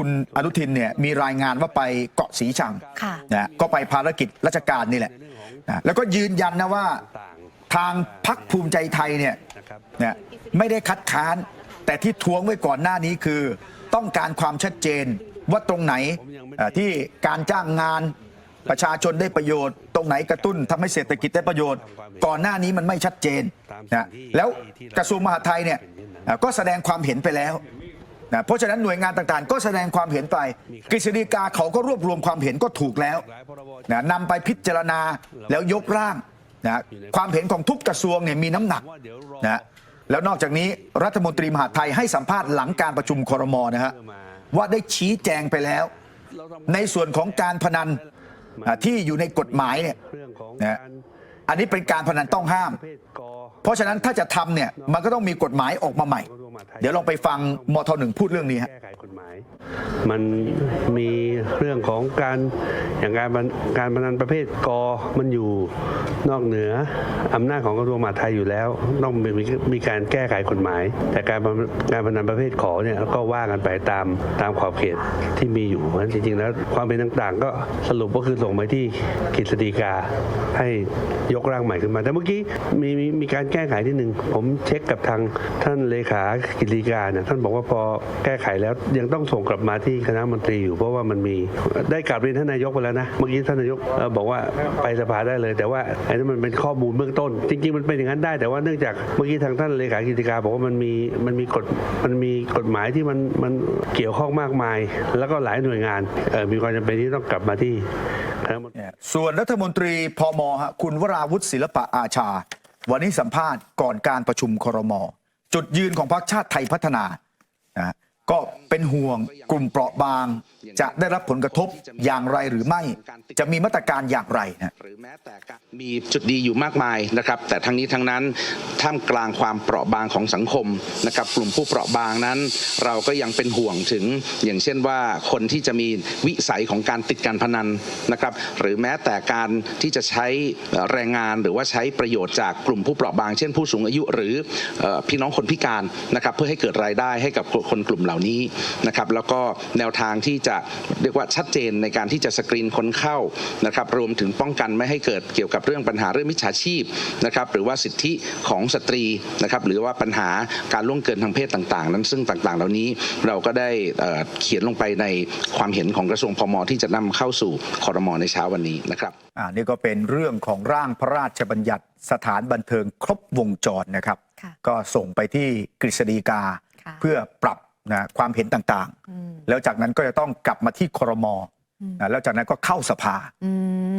คุณอนุทินเนี่ยมีรายงานว่าไปเกาะสีชังค่ะนะก็ไปภารกิจราชการนี่แหละนะแล้วก็ยืนยันนะว่าทางพักภูมิใจไทยเนี่ยนะไม่ได้คัดค้าน แต่ที่ทวงไว้ก่อนหน้านี้คือ ต้องการความชัดเจนว่าตรงไหนเอ่อที่การจ้างงานประชาชนได้ประโยชน์ ตรงไหนกระตุ้นทำให้เศรษฐกิจได้ประโยชน์ ก่อนหน้านี้มันไม่ชัดเจนนะแล้วกระทรวงมหาดไทยเนี่ยเอ่อก็แสดงความเห็นไปแล้ว นะเพราะฉะนั้นหน่วยงานต่างๆ ก็แสดงความเห็นไปกฤษฎีกาเขาก็รวบรวมความเห็นก็ถูกแล้วนะนำไปพิจารณาแล้วยกร่างนะความเห็นของทุกกระทรวงเนี่ยมีน้ำหนักนะแล้วนอกจากนี้รัฐมนตรีมหาดไทยให้สัมภาษณ์หลังการประชุมครมนะฮะว่าได้ชี้แจงไปแล้ว ในส่วนของการพนันอะที่อยู่ในกฎหมายเนี่ยนะอันนี้เป็นการพนันต้องห้าม เพราะฉะนั้นถ้าจะทำเนี่ยมันก็ต้องมีกฎหมายออกมาใหม่ เดี๋ยวลองไปฟังมทหนึ่งพูดเรื่องนี้ฮะแก้ไขกฎหมาย มันมีเรื่องของการอย่างการบันการพนันประเภทกอมันอยู่นอกเหนืออำนาจของกระทรวงมหาดไทยอยู่แล้วต้องมีมีการแก้ไขกฎหมาย แต่การพนันการพนันประเภทขอเนี่ยก็ว่ากันไปตามตามขอบเขตที่มีอยู่เพราะฉะนั้นจริงๆแล้วความเป็นต่างๆ ก็สรุปก็คือส่งไปที่กฤษฎีกาให้ยกร่างใหม่ขึ้นมา แต่เมื่อกี้มีมีมีการแก้ไขที่หนึ่งผมเช็คกับทางท่านเลขากฤษฎีกาเนี่ยท่านบอกว่าพอแก้ไขแล้วยังต้องส่งกลับมาที่คณะมนตรีอยู่เพราะว่ามันมีได้กลับเรียนท่านนายกไปแล้วนะเมื่อกี้ท่านนายกบอกว่าไปสภาได้เลย แต่ว่าไอันนี้นมันเป็นข้อมูลเบื้องต้น จริง ๆ มันเป็นอย่างนั้นได้ แต่ว่าเนื่องจากเมื่อกี้ทางท่านเลขากฤษฎีกาบอกว่ามันมีมันมีกฎมันมีกฎหมายที่มันมันเกี่ยวข้องมากมาย แล้วก็หลายหน่วยงานมีความจำเป็นที่ต้องกลับมาที่คณะมนตรีส่วนรัฐมนตรีพมคุณวราวุฒิศิลปะอาชา วันนี้สัมภาษณ์ก่อนการประชุมครม จุดยืนของพรรคชาติไทยพัฒนานะฮะ ก็เป็นห่วงกลุ่มเปราะบาง จะได้รับผลกระทบอย่างไรหรือไม่ จะมีมาตรการอย่างไรนะหรือแม้แต่มีจุดดีอยู่มากมายนะครับ แต่ทั้งนี้ทั้งนั้นท่ามกลางความเปราะบางของสังคมนะครับ กลุ่มผู้เปราะบางนั้น เราก็ยังเป็นห่วงถึง อย่างเช่นว่าคนที่จะมีวิสัยของการติดการพนันนะครับ หรือแม้แต่การที่จะใช้แรงงานหรือว่าใช้ประโยชน์จากกลุ่มผู้เปราะบาง เช่นผู้สูงอายุหรือเอ่อพี่น้องคนพิการนะครับ เพื่อให้เกิดรายได้ให้กับคนกลุ่มเหล่านี้นะครับแล้วก็แนวทางที่จะเรียกว่าชัดเจนในการที่จะสกรีนคนเข้านะครับรวมถึงป้องกันไม่ให้เกิดเกี่ยวกับเรื่องปัญหาเรื่องมิจฉาชีพนะครับหรือว่าสิทธิของสตรีนะครับหรือว่าปัญหาการล่วงเกินทางเพศต่างๆ นั้นซึ่งต่างๆ เหล่านี้เราก็ได้เอ่อเขียนลงไปในความเห็นของกระทรวงพมที่จะนำเข้าสู่คอรมอในเช้าวันนี้นะครับอ่านี่ก็เป็นเรื่องของร่างพระราชบัญญัติสถานบันเทิงครบวงจรนะครับค่ะก็ส่งไปที่กฤษฎีกาค่ะเพื่อปรับ นะความเห็นต่างอืมๆแล้วจากนั้นก็จะต้องกลับมาที่ครมอืมนะแล้วจากนั้นก็เข้าสภาอืม